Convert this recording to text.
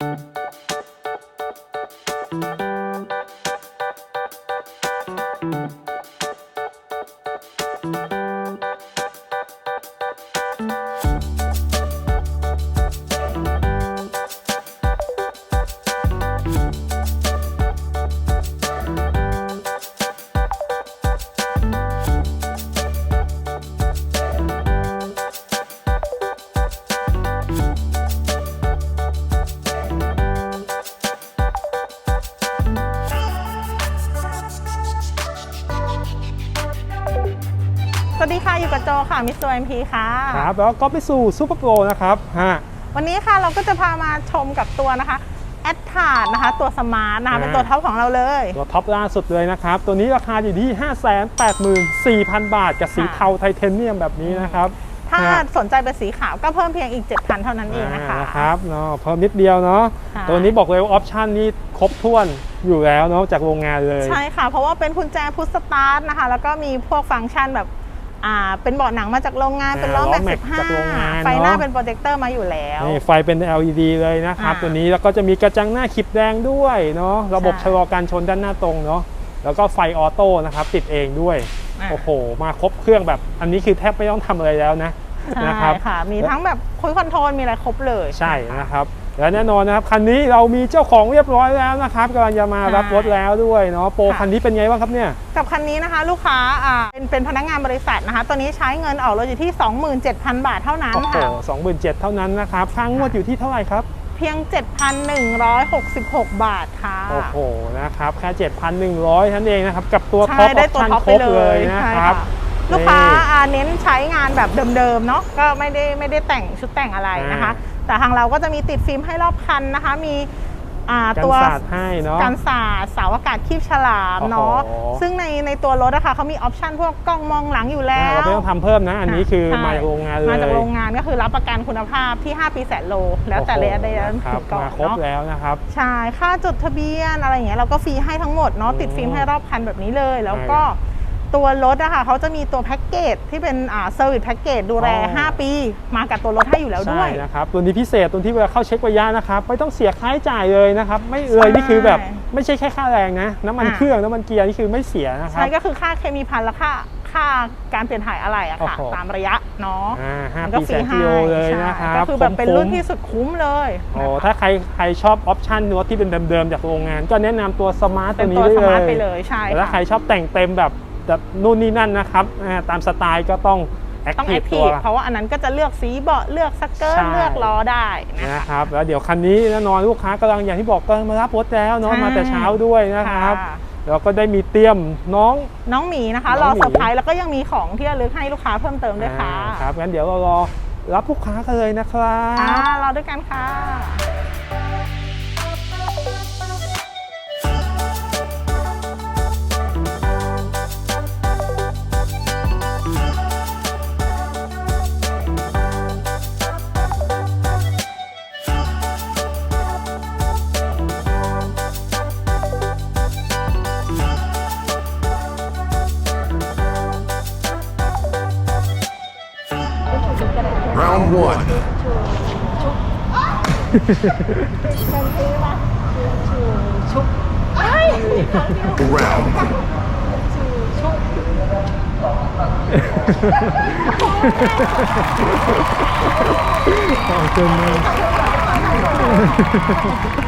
you สวัสดีค่ะ อยู่กับโจค่ะ มิสเตอร์เอ็มพีค่ะ ครับ แล้วก็ไปสู่ซูเปอร์โปรนะครับฮะวันนี้ค่ะเราก็จะพามาชมกับตัวนะคะแอดทานะคะ ตัวสมาร์ทนะคะอ่าเป็นตัวท็อปของเราเลย ตัวท็อปล่าสุดเลยนะครับ ตัวนี้ราคาอยู่ที่ 584,000 บาท กับสีค่ะเทาไทเทเนียมแบบนี้นะครับ ถ้าฮะสนใจเป็นสีขาวก็เพิ่มเพียงอีก 7,000 เท่านั้นเองนะคะานะครับเนาะเพิ่มนิดเดียวเนาะค่ะตัวนี้บอกเลยว่าออปชันนี้ครบถ้วนอยู่แล้วเนาะจากโรงงานเลย ใช่ค่ะ เพราะว่าเป็นกุญแจพุทสตาร์ทนะคะ แล้วก็มีพวกฟังก์ชันแบบ อ่าเป็นเบาะหนังมาจากโรงงานอ่าเป็นล้อแม็กล้อแม็กสิบห้าจากโรงงานไฟหน้าเนอะ เป็นโปรเจคเตอร์มาอยู่แล้ว นี่ไฟเป็น LED เลยนะครับ อ่าตัวนี้แล้วก็จะมีกระจังหน้าขีบแดงด้วยเนาะระบบใช่ ชะลอการชนด้านหน้าตรงเนาะแล้วก็ไฟออโต้นะครับ ติดเองด้วยอ่าโอ้โห มาครบเครื่องแบบอันนี้คือแทบไม่ต้องทำอะไรแล้วนะ ใช่นะครับ ค่ะ มีทั้งแบบคุยคอนโทรลมีอะไรครบเลย ใช่นะครับ และแน่นอนนะครับคันนี้เรามีเจ้าของเรียบร้อยแล้วนะครับกำลังจะมารับรถแล้วด้วยเนาะโปรคันนี้เป็นไงบ้างครับเนี่ยกับคันนี้นะคะลูกค้าอ่าเป็นเป็นพนักงานบริษัทนะคะตัวนี้ใช้เงินออกรถอยู่ที่ 27,000 บาทเท่านั้นโอ้โหค่ะสองหมื่นเจ็ดเท่านั้นนะครับค่างวดอยู่ที่เท่าไหร่ครับ เพียง 7,166 บาทค่ะ โอ้โห นะครับ แค่ 7,100ท่านเองนะครับ กับตัวใช่ท็อปอได้อปตัวชั่นท็อปคไปรบเลเลยยนะใช่ครับลูกค้าอ่าเน้นใช้งานแบบเดิมๆเนาะก็ไม่ได้ไม่ได้แต่งชุดแต่งอะไรนะคะ แต่ทางเราก็จะมีติดฟิล์มให้รอบคันนะคะ มีอ่ากันตัวศาสตร์ให้เนาะการสาดเสาอากาศคีบฉลามเนาะโอ้โหซึ่งในในตัวรถนะคะเขามีออปชันพวกกล้องมองหลังอยู่แล้อ่าวเราไม่ต้องทำเพิ่มนะ อันนี้คือใช่มาจากโรงงานเลยมาจากโรงงานก็คือรับประกันคุณภาพที่ 5 ปีแสนโล แล้วแต่โอ้โหระยะได้นั้นครัถึบงก่อมานครบเนาะแล้วนะครับใช่ค่าจดทะเบียนอะไรอย่างเงี้ยเราก็ฟรีให้ทั้งหมดเนาะอืมติดฟิล์มให้รอบคันแบบนี้เลย แล้วก็ใช่ ตัวรถอะค่ะเขาจะมีตัวแพ็กเกจที่เป็นอ่าเซอร์วิสแพ็กเกจดูแล อ๋อ 5 ปี มากับตัวรถให้อยู่แล้วด้ใช่วย นะครับตัวนี้พิเศษตรงที่เวลาเข้าเช็คระยะนะครับไม่ต้องเสียค่าใช้จ่ายเลยนะครับไม่เอ่ยใช่นี่คือแบบไม่ใช่แค่ค่าแรงนะน้ำมันอ่า เครื่องน้ำมันเกียร์นี่คือไม่เสียนะครัใช่บ ก็คือค่าเคมีพันและค่าค่าการเปลี่ยนถ่ายอะไรอะค่ะ โอ้โห ตามระยะเนาะอ่าห้ามันก็ปีฟแสรีนให้กิโลเลยใช่นะครับก็คือแบบเป็นคุ้มๆรุ่นที่สุดคุ้มเลยโอ้นะคะถ้าใครใครชอบออปชันรถที่เป็นเดิมๆจากโรงงาน ก็แนะนำตัวสมาร์ทเป็ตันวนี้ตัวได้สเลมาร์ทยไปเลยใช่แต่ถ้าใครค่ะชอบแต่งเต็มแบบ แบบนู่นนี่นั่นนะครับอ่าตามสไตล์ก็ต้องแอคต้องแอทีฟคตัทีวฟเพราะว่าอันนั้นก็จะเลือกสีเบาะเลือกสเกิร์ตใช่ เลือกล้อได้นะนะคะครับแล้วเดี๋ยวคันนี้แน่นอนลูกค้ากำลังอย่างที่บอกกำลังมารับรถแล้วเนาะใช่ มาแต่เช้าด้วยนะครับค่ะแล้วก็ได้มีเตรียมน้อง น้องหมีนะคะ น้รอองหมี เซอร์ไพรส์แล้วก็ยังมีของที่ระลึกให้ลูกค้าเพิ่มเติมด้วยค่ะอ่าครับงั้นเดี๋ยวเรารอรับลูกค้ากันเลยนะครับ ค่ะรอด้วยกันค่ะ Round one. Round ขอบคุณมาก